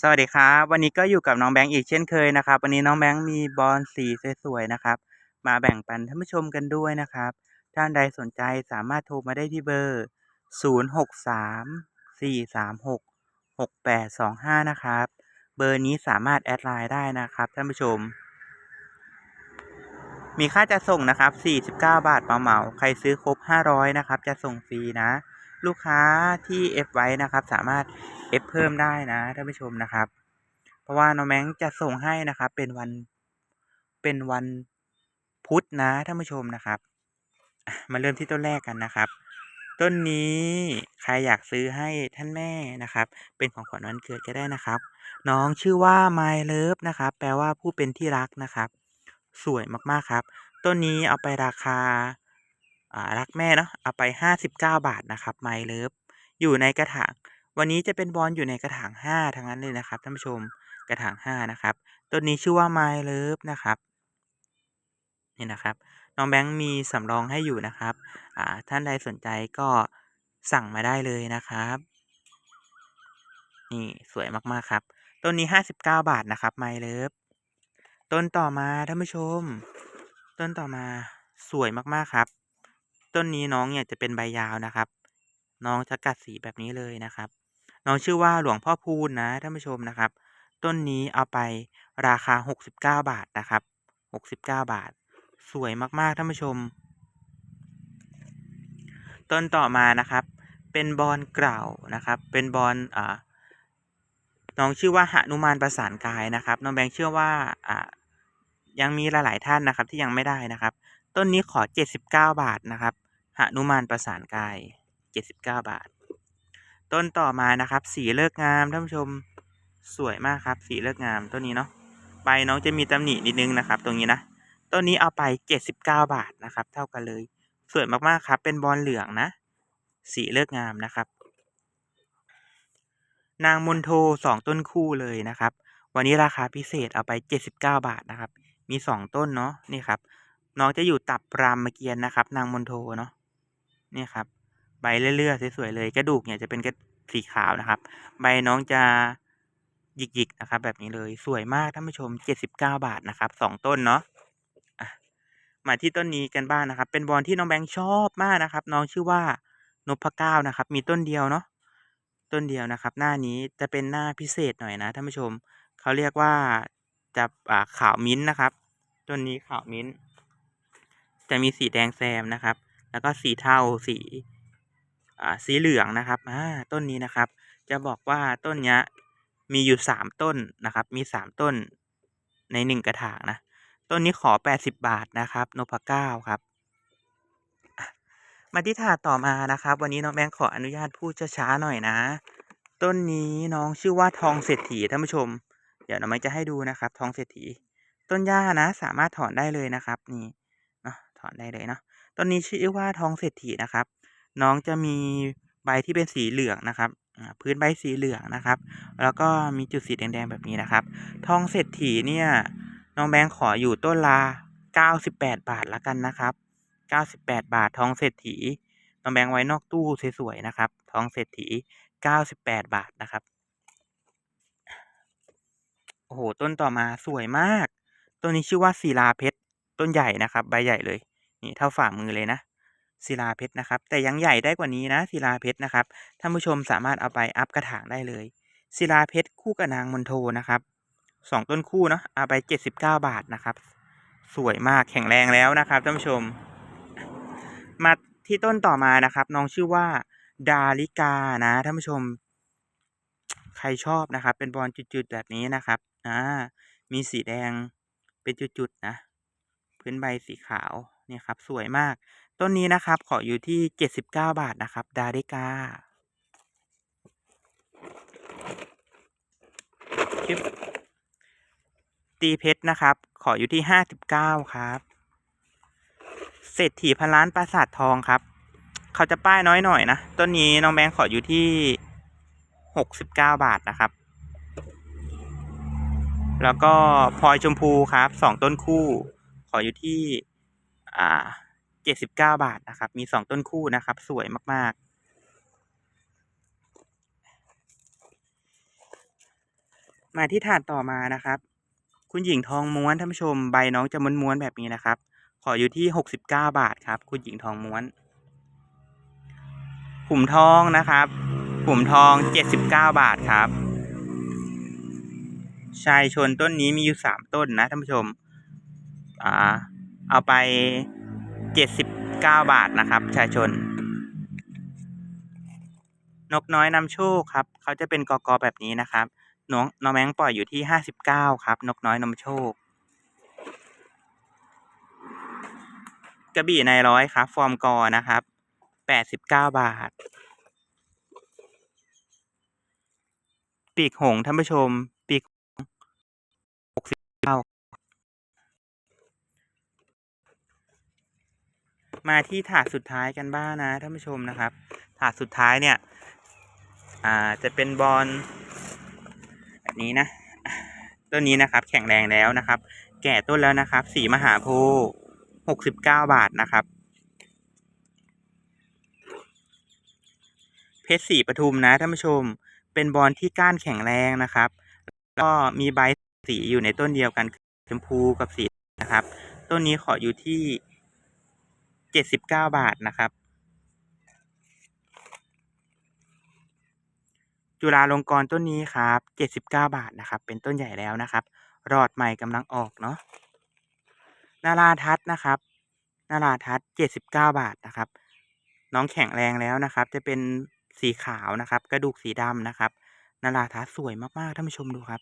สวัสดีครับวันนี้ก็อยู่กับน้องแบงค์อีกเช่นเคยนะครับ วันนี้น้องแบงค์มีบอลสีสวยๆนะครับ มาแบ่งปันท่านผู้ชมกันด้วยนะครับ ท่านใดสนใจสามารถโทรมาได้ที่เบอร์ 0634366825 นะครับ เบอร์นี้สามารถแอดไลน์ได้นะครับท่านผู้ชม มีค่าจะส่งนะครับ 49 บาทเหมาๆใครซื้อครบ 500 นะครับ จะส่งฟรีนะ ลูกค้าที่เอฟไว้นะครับ สามารถเอฟเพิ่มได้นะท่านผู้ชมนะครับ เพราะว่าน้องแมงจะส่งให้นะครับ เป็นวันเป็นวันพุธนะท่านผู้ชมนะครับมาเริ่มที่ต้นแรกกันนะครับ ต้นนี้ใครอยากซื้อให้ท่านแม่นะครับ เป็นของขวัญวันเกิดก็ได้นะครับ น้องชื่อว่า My Love นะครับ แปลว่าผู้เป็นที่รักนะครับ สวยมากๆครับ ต้นนี้เอาไปราคา รักแม่เนาะเอาไป 59 บาทนะครับ My Love อยู่ในกระถาง วันนี้จะเป็นบอลอยู่ในกระถาง 5 ทั้งนั้นเลยนะครับท่านผู้ชมกระถาง 5 นะครับต้นนี้ชื่อว่า My Love นะครับนี่นะครับน้องแบงค์มีสำรองให้อยู่นะครับอ่าท่านใดสนใจก็สั่งมาได้เลยนะครับนี่สวยมากๆครับต้นนี้ 59 บาทนะครับ My Love ต้นต่อมาท่านผู้ชม ต้นต่อมาสวยมากๆครับ ต้นนี้น้องเนี่ยจะเป็นใบยาวนะครับ น้องจะกัดสีแบบนี้เลยนะครับ น้องชื่อว่าหลวงพ่อพูนนะท่านผู้ชมนะครับ ต้นนี้เอาไปราคา 69 บาทนะครับ 69 บาท สวยมากๆท่านผู้ชม ต้นต่อมานะครับ เป็นบอลเกล่านะครับ เป็นบอลอ่าน้องชื่อว่าหนุมานประสานกายนะครับ น้องแบงค์เชื่อว่าอ่ายังมีหลาย ๆ ท่านนะครับที่ยังไม่ได้นะครับ ต้นนี้ขอ 79 บาทนะครับ หนุมานประสานกาย 79 บาท ต้นต่อมานะครับ สีเลิกงามท่านผู้ชมสวยมากครับ สีเลิกงามต้นนี้เนาะใบน้องจะมีตำหนินิดนึงนะครับ ตรงนี้นะต้นนี้เอาไป 79 บาทนะครับ เท่ากันเลย สวยมากๆครับ เป็นบอลเหลืองนะ สีเลิกงามนะครับ นางมนโทสองต้นคู่เลยนะครับ วันนี้ราคาพิเศษเอาไป 79 บาทนะครับ มีสองต้นเนาะนี่ครับน้องจะอยู่ตับรามเกียรตินะครับ นางมนโทเนาะ นี่ครับ ใบเลื่อยๆสวยๆเลยกระดูกเนี่ยจะเป็นกระสีขาวนะครับ ใบน้องจะหยิกๆนะครับ แบบนี้เลยสวยมากท่านผู้ชม79บเก้าบาทนะครับสองต้นเนาะมาที่ต้นนี้กันบ้างนะครับ เป็นบอลที่น้องแบงค์ชอบมากนะครับ น้องชื่อว่านพเก้านะครับ มีต้นเดียวเนาะต้นเดียวนะครับ หน้านี้จะเป็นหน้าพิเศษหน่อยนะท่านผู้ชมเขาเรียกว่าจะอ่าขาวมิ้นนะครับ ต้นนี้ขาวมิ้น จะมีสีแดงแซมนะครับ แล้วก็สีเทาสีอ่าสีเหลืองนะครับอ่าต้นนี้นะครับ จะบอกว่าต้นเนี้ยมีอยู่สามต้นนะครับ มีสามต้นในหนึ่งกระถางนะต้นนี้ขอแปดสิบบาทนะครับนพเก้าครับมาที่ถาดต่อมานะครับ วันนี้น้องแบงค์ขออนุญาตพูดช้าๆหน่อยนะ ต้นนี้น้องชื่อว่าทองเศรษฐีท่านผู้ชม เดี๋ยวน้องแบงค์จะให้ดูนะครับ ทองเศรษฐี ต้นหญ้านะ สามารถถอนได้เลยนะครับ นี่ ถอนได้เลยเนาะต้นนี้ชื่อว่าทองเศรษฐีนะครับ น้องจะมีใบที่เป็นสีเหลืองนะครับอ่าพื้นใบสีเหลืองนะครับ แล้วก็มีจุดสีแดงๆแบบนี้นะครับ ทองเศรษฐีเนี่ยน้องแบงค์ขออยู่ต้นละ98 บาทละกันนะครับ 98 บาททองเศรษฐีน้องแบงค์ไว้นอกตู้สวยๆนะครับ ทองเศรษฐี 98 บาทนะครับ โอ้โห ต้นต่อมาสวยมาก ต้นนี้ชื่อว่าศิลาเพชร ต้นใหญ่นะครับ ใบใหญ่เลย นี่เท่าฝ่ามือเลยนะศิลาเพชรนะครับ แต่ยังใหญ่ได้กว่านี้นะศิลาเพชรนะครับท่านผู้ชมสามารถเอาไปอัพกระถางได้เลยศิลาเพชรคู่กับนางมนโทนะครับสองต้นคู่เนาะเอาไป79บเก้าบาทนะครับ สวยมากแข็งแรงแล้วนะครับท่านผู้ชม มาที่ต้นต่อมานะครับ น้องชื่อว่า ดาริกานะท่านผู้ชม ใครชอบนะครับ เป็นบอลจุดๆแบบนี้นะครับอ่ามีสีแดงเป็นจุดๆนะ พื้นใบสีขาว นี่ครับสวยมาก ต้นนี้นะครับ ขออยู่ที่ 79 บาทนะครับ ดาริกาชึบตีเพชรนะครับ ขออยู่ที่ 59 ครับ เศรษฐีพันล้านปราสาททองครับ เขาจะป้ายน้อยหน่อยนะ ต้นนี้น้องแบงค์ขออยู่ที่ 69 บาทนะครับแล้วก็พลอยชมพูครับสองต้นคู่ ขออยู่ที่ อ่า79บาทนะครับ มีสองต้นคู่นะครับ สวยมากมาที่ถาดต่อมานะครับ คุณหญิงทองม้วนท่านผู้ชมใบน้องจะม้วนๆแบบนี้นะครับ ขออยู่ที่หกสิบเก้าบาทครับ คุณหญิงทองม้วนขุมทองนะครับขุมทองเจ็ดสิบเก้าบาทครับ ชายชนต้นนี้มีอยู่สามต้นนะท่านผู้ชม อ่า เอาไปเจ็ดสิบเก้าบาทนะครับชายชน นกน้อยนำโชคครับ เขาจะเป็นกอกอแบบนี้นะครับน้องน้องแมงปล่อยอยู่ที่ห้าสิบเก้าครับ นกน้อยนำโชคกระบี่ในร้อยครับ ฟอร์มกอนะครับแปดสิบเก้าบาท ปีกหงส์ท่านผู้ชม ปีกหกสิบเก้า มาที่ถาดสุดท้ายกันบ้างนะท่านผู้ชมนะครับ ถาดสุดท้ายเนี่ย อ่าจะเป็นบอลแบบนี้นะต้นนี้นะครับ แข็งแรงแล้วนะครับ แก่ต้นแล้วนะครับ สีมหาโพธิ์หกสิบเก้าบาทนะครับเพชรสีปทุมนะท่านผู้ชม เป็นบอลที่ก้านแข็งแรงนะครับ ก็มีใบสีอยู่ในต้นเดียวกันชมพูกับสีนะครับ ต้นนี้ขออยู่ที่ เจ็ดสิบเก้าบาทนะครับ จุฬาลงกรณ์ต้นนี้ครับเจ็ดสิบเก้าบาทนะครับ เป็นต้นใหญ่แล้วนะครับรอดใหม่กำลังออกเนาะนาราทัศนะครับนาราทัศเจ็ดสิบเก้าบาทนะครับ น้องแข็งแรงแล้วนะครับ จะเป็นสีขาวนะครับ กระดูกสีดำนะครับนาราทัศสวยมากๆท่านผู้ชมดูครับ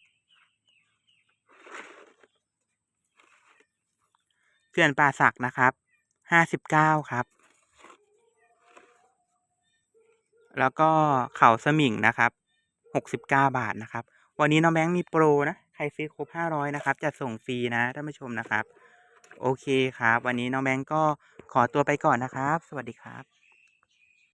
เขื่อนป่าสักนะครับ ห้าสิบเก้าครับ แล้วก็เขาสมิงนะครับหกสิบเก้าบาทนะครับ วันนี้น้องแบงค์มีโปรนะ ใครซื้อครบห้าร้อยนะครับจะส่งฟรีนะท่านผู้ชมนะครับ โอเคครับ วันนี้น้องแบงค์ก็ขอตัวไปก่อนนะครับ สวัสดีครับ